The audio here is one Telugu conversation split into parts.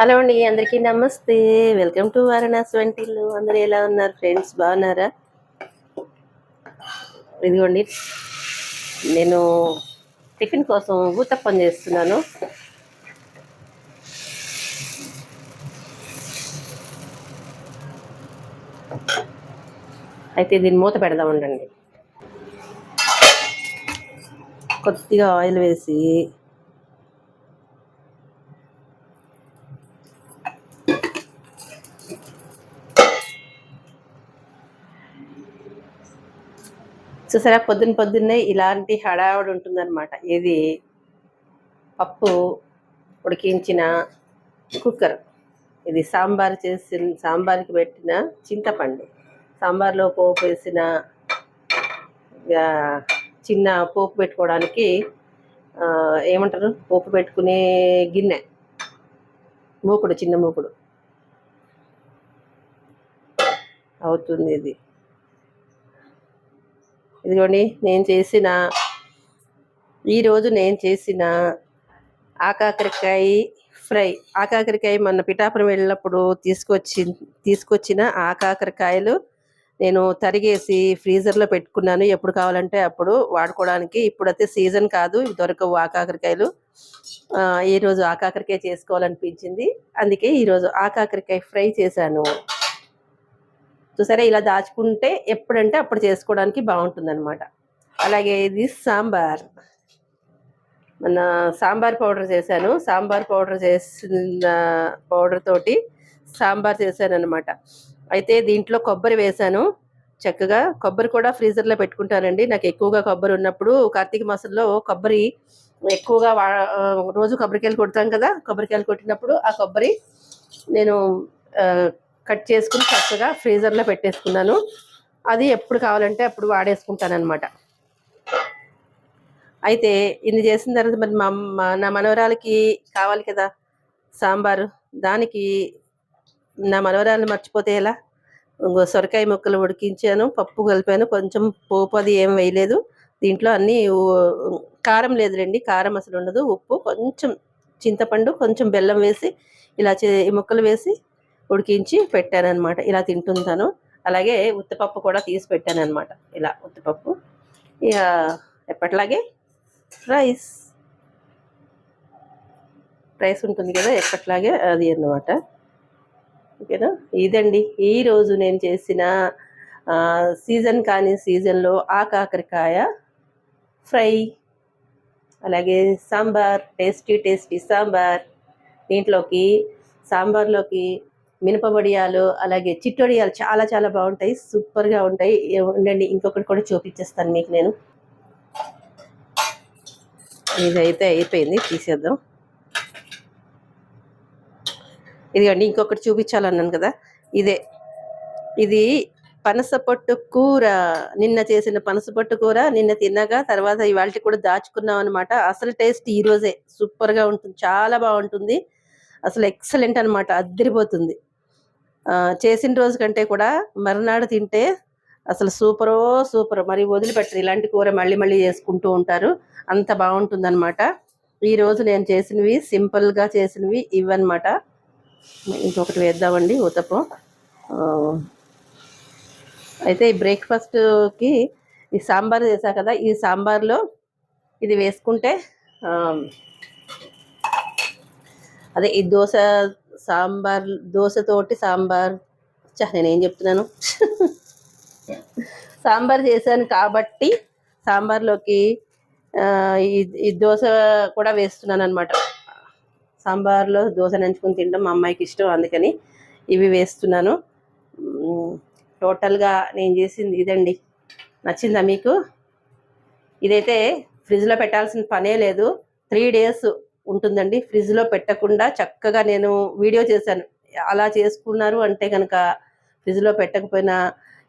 హలో అండి అందరికీ నమస్తే. వెల్కమ్ టు వారణాసి వంటిల్లు. అందరూ ఎలా ఉన్నారు? ఫ్రెండ్స్ బాగున్నారా? ఇదిగోండి నేను టిఫిన్ కోసం ఊతప్పం చేస్తున్నాను. అయితే దీన్ని మూత పెడదాం ఉండండి. కొద్దిగా ఆయిల్ వేసి చూసారా? పొద్దున్న పొద్దున్నే ఇలాంటి హడావుడి ఉంటుందన్నమాట. ఇది పప్పు ఉడికించిన కుక్కర్. ఇది సాంబార్ చేసిన సాంబార్కి పెట్టిన చింతపండు. సాంబార్లో పోపు వేసిన చిన్న పోపు పెట్టుకోవడానికి ఏమంటారు? పోపు పెట్టుకునే గిన్నె. మూకుడు చిన్న మూకుడు. అవుతుంది ఇది. ఇదిగోండి నేను చేసిన ఈరోజు నేను చేసిన ఆకాకరికాయ ఫ్రై. ఆకాకరికాయ మొన్న పిఠాపురం వెళ్ళినప్పుడు తీసుకొచ్చి తీసుకొచ్చిన ఆకాకరికాయలు నేను తరిగేసి ఫ్రీజర్లో పెట్టుకున్నాను. ఎప్పుడు కావాలంటే అప్పుడు వాడుకోవడానికి. ఇప్పుడైతే సీజన్ కాదు ఇవి దొరకవు ఆకాకరికాయలు. ఆ, ఈరోజు ఆకాకరికాయ చేసుకోవాలనిపించింది. అందుకే ఈరోజు ఆకాకరికాయ ఫ్రై చేశాను. చూసారా ఇలా దాచుకుంటే ఎప్పుడంటే అప్పుడు చేసుకోవడానికి బాగుంటుంది అనమాట అలాగే ఇది సాంబార్. మన సాంబార్ పౌడర్ చేశాను. సాంబార్ పౌడర్ చేసిన పౌడర్ తోటి సాంబార్ చేశాను అనమాట అయితే దీంట్లో కొబ్బరి వేశాను. చక్కగా కొబ్బరి కూడా ఫ్రీజర్లో పెట్టుకుంటానండి. నాకు ఎక్కువగా కొబ్బరి ఉన్నప్పుడు కార్తీక మాసంలో కొబ్బరి ఎక్కువగా వా రోజు కొబ్బరికాయలు కొడతాం కదా కొబ్బరికాయలు కొట్టినప్పుడు ఆ కొబ్బరి నేను కట్ చేసుకుని చక్కగా ఫ్రీజర్లో పెట్టేసుకున్నాను. అది ఎప్పుడు కావాలంటే అప్పుడు వాడేసుకుంటాను అనమాట అయితే ఇన్ని చేసిన తర్వాత మరి మా నా మనవరాలకి కావాలి కదా సాంబారు? దానికి నా మనవరాలు మర్చిపోతే ఎలా? ఇంకో సొరకాయ ముక్కలు ఉడికించాను పప్పు కలిపాను కొంచెం పోపు అది ఏం వేయలేదు. దీంట్లో అన్నీ కారం కారం లేదులేండి కారం అసలు ఉండదు ఉప్పు కొంచెం చింతపండు కొంచెం బెల్లం వేసి ఇలా చే- ముక్కలు వేసి ఉడికించి పెట్టాను అనమాట ఇలా తింటుంటాను. అలాగే ఉత్తపప్పు కూడా తీసి పెట్టాను అనమాట ఇలా ఉత్తపప్పు. ఇక ఎప్పట్లాగే రైస్. రైస్ ఉంటుంది కదా ఎప్పట్లాగే అది అన్నమాట. ఓకేనా? ఇదండి. ఈరోజు నేను చేసిన సీజన్ కానీ సీజన్లో ఆ కాకరకాయ ఫ్రై. అలాగే సాంబార్ టేస్టీ టేస్టీ సాంబార్. దీంట్లోకి సాంబార్లోకి మినపబడియాలు అలాగే చిట్టొడియాలు చాలా చాలా బాగుంటాయి. సూపర్గా ఉంటాయి. ఉండండి ఇంకొకటి కూడా చూపించేస్తాను మీకు నేను. ఇదైతే అయిపోయింది తీసేద్దాం. ఇదిగండి ఇంకొకటి చూపించాలన్నాను కదా. ఇదే. ఇది పనసపొట్టు కూర. నిన్న చేసిన పనసపొట్టు కూర నిన్న తిన్నాక తర్వాత ఇవాళ కూడా దాచుకున్నాం అనమాట అసలు టేస్ట్ ఈ రోజే. సూపర్గా ఉంటుంది. చాలా బాగుంటుంది. అసలు ఎక్సలెంట్ అనమాట అద్దరిపోతుంది. చేసిన రోజు కంటే కూడా మరునాడు తింటే అసలు సూపరో సూపర్. మరి వదిలిపెట్టరు. ఇలాంటి కూర మళ్ళీ మళ్ళీ చేసుకుంటూ ఉంటారు. అంత బాగుంటుందన్నమాట. ఈరోజు నేను చేసినవి సింపుల్గా చేసినవి ఇవన్నమాట ఇంకొకటి వేద్దామండి ఊతప్పం అయితే ఈ బ్రేక్ఫాస్ట్కి ఈ సాంబార్ చేశా కదా ఈ సాంబార్లో ఇది వేసుకుంటే అదే ఈ దోశ సాంబార్ దోశతోటి సాంబార్. చ నేనేం చెప్తున్నాను? సాంబార్ చేశాను కాబట్టి సాంబార్లోకి ఈ దోశ కూడా వేస్తున్నాను అనమాట సాంబార్లో దోశ నంచుకుని తినడం మా అమ్మాయికి ఇష్టం అందుకని ఇవి వేస్తున్నాను. టోటల్గా నేను చేసింది ఇదండి. నచ్చిందా మీకు? ఇదైతే ఫ్రిడ్జ్లో పెట్టాల్సిన పనే లేదు. త్రీ డేస్ ఉంటుందండి. ఫ్రిడ్జ్లో పెట్టకుండా చక్కగా నేను వీడియో చేశాను. అలా చేసుకున్నారు అంటే కనుక ఫ్రిడ్జ్లో పెట్టకపోయినా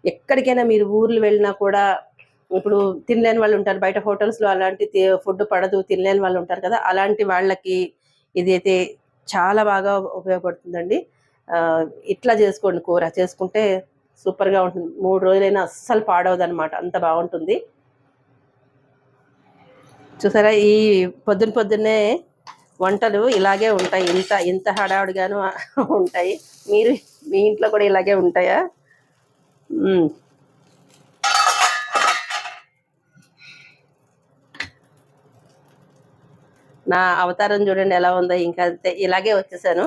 ఎక్కడికైనా మీరు ఊర్లు వెళ్ళినా కూడా ఇప్పుడు తినలేని వాళ్ళు ఉంటారు. బయట హోటల్స్లో అలాంటి ఫుడ్ పడదు తినలేని వాళ్ళు ఉంటారు కదా! అలాంటి వాళ్ళకి ఇదైతే చాలా బాగా ఉపయోగపడుతుందండి. ఇట్లా చేసుకోండి కూర. చేసుకుంటే సూపర్గా ఉంటుంది. మూడు రోజులైనా అస్సలు పాడవదనమాట అంత బాగుంటుంది. చూసారా? ఈ పొద్దున పొద్దున్నే వంటలు ఇలాగే ఉంటాయి. ఇంత ఇంత హడావుడిగాను ఉంటాయి. మీరు మీ ఇంట్లో కూడా ఇలాగే ఉంటాయా? నా అవతారం చూడండి ఎలా ఉందో ఇంకా అంతే. ఇలాగే వచ్చేసాను.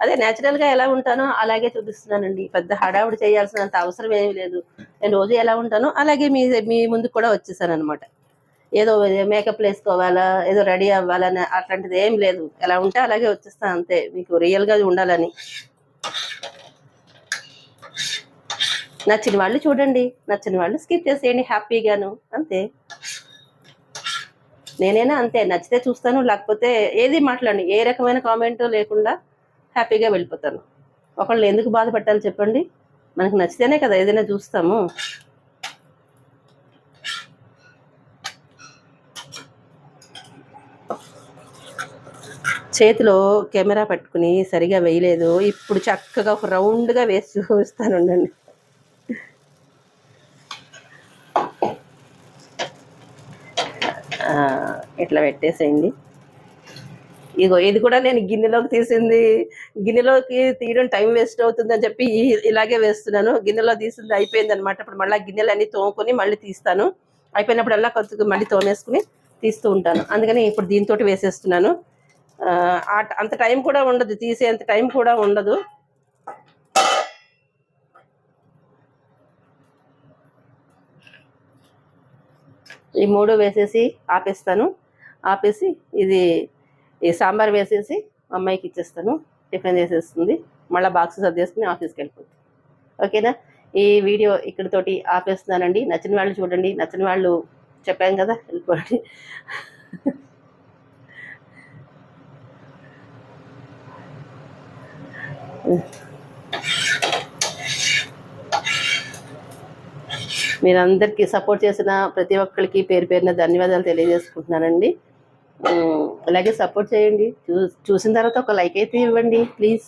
అదే న్యాచురల్గా ఎలా ఉంటానో అలాగే చూపిస్తున్నానండి. పెద్ద హడావుడి చేయాల్సినంత అవసరం ఏమీ లేదు. నేను రోజు ఎలా ఉంటానో అలాగే మీ మీ ముందుకు కూడా వచ్చేసాను అనమాట ఏదో మేకప్ వేసుకోవాలా ఏదో రెడీ అవ్వాలని అట్లాంటిది ఏం లేదు. ఎలా ఉంటే అలాగే వచ్చేస్తాను అంతే. మీకు రియల్గా ఉండాలని. నచ్చిన వాళ్ళు చూడండి. నచ్చిన వాళ్ళు స్కిప్ చేసేయండి హ్యాపీగాను. అంతే. నేనైనా అంతే. నచ్చితే చూస్తాను లేకపోతే ఏది మాట్లాడండి ఏ రకమైన కామెంట్ లేకుండా హ్యాపీగా వెళ్ళిపోతాను. ఒకళ్ళు ఎందుకు బాధపట్టాలి చెప్పండి. మనకు నచ్చితేనే కదా ఏదైనా చూస్తాము. చేతిలో కెమెరా పట్టుకుని సరిగా వేయలేదు. ఇప్పుడు చక్కగా ఒక రౌండ్గా వేసి చూస్తాను ఉండండి. ఇట్లా పెట్టేసేయండి. ఇగో ఇది కూడా నేను గిన్నెలోకి తీసింది. గిన్నెలోకి తీయడం టైం వేస్ట్ అవుతుందని చెప్పి ఇలాగే వేస్తున్నాను. గిన్నెలో తీసింది అయిపోయింది అనమాట ఇప్పుడు మళ్ళీ గిన్నెలన్నీ తోముకొని మళ్ళీ తీస్తాను. అయిపోయినప్పుడల్లా కొద్దిగా మళ్ళీ తోమేసుకుని తీస్తూ ఉంటాను. అందుకని ఇప్పుడు దీంతో వేసేస్తున్నాను. అంత టైం కూడా ఉండదు తీసేంత టైం కూడా ఉండదు. ఈ మూడు వేసేసి ఆపేస్తాను. ఆపేసి ఇది ఈ సాంబార్ వేసేసి అమ్మాయికి ఇచ్చేస్తాను. టిఫిన్ చేసేస్తుంది. మళ్ళీ బాక్స్ సర్దేసుకుని ఆఫీస్కి వెళ్ళిపోతుంది. ఓకేనా? ఈ వీడియో ఇక్కడితోటి ఆపేస్తున్నానండి. నచ్చిన వాళ్ళు చూడండి. నచ్చిన వాళ్ళు చెప్పాను కదా వెళ్ళిపోండి. మీరందరికీ సపోర్ట్ చేసిన ప్రతి ఒక్కరికి పేరు పేరున ధన్యవాదాలు తెలియజేసుకుంటున్నానండి. అలాగే సపోర్ట్ చేయండి. చూ చూసిన తర్వాత ఒక లైక్ అయితే ఇవ్వండి ప్లీజ్.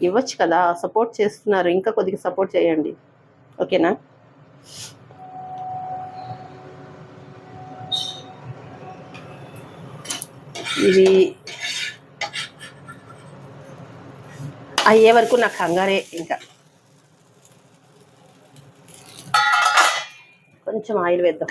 ఇవ్వచ్చు కదా సపోర్ట్ చేస్తున్నారు ఇంకా కొద్దిగా సపోర్ట్ చేయండి. ఓకేనా? ఇది అయ్యే వరకు నాకు కంగారే ఇంకా. కొంచెం ఆయిల్ వేద్దాం.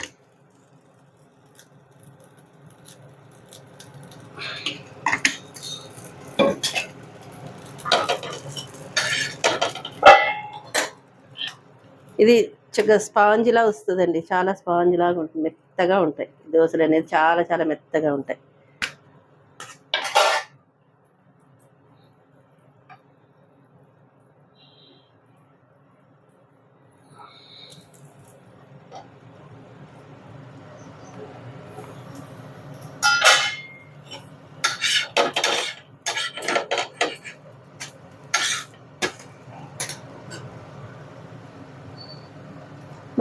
ఇది చక్కగా స్పాంజ్ లా వస్తుందండి. చాలా స్పాంజ్ లాగా ఉంటుంది. మెత్తగా ఉంటాయి. దోశలు అనేది చాలా చాలా మెత్తగా ఉంటాయి.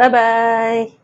拜拜。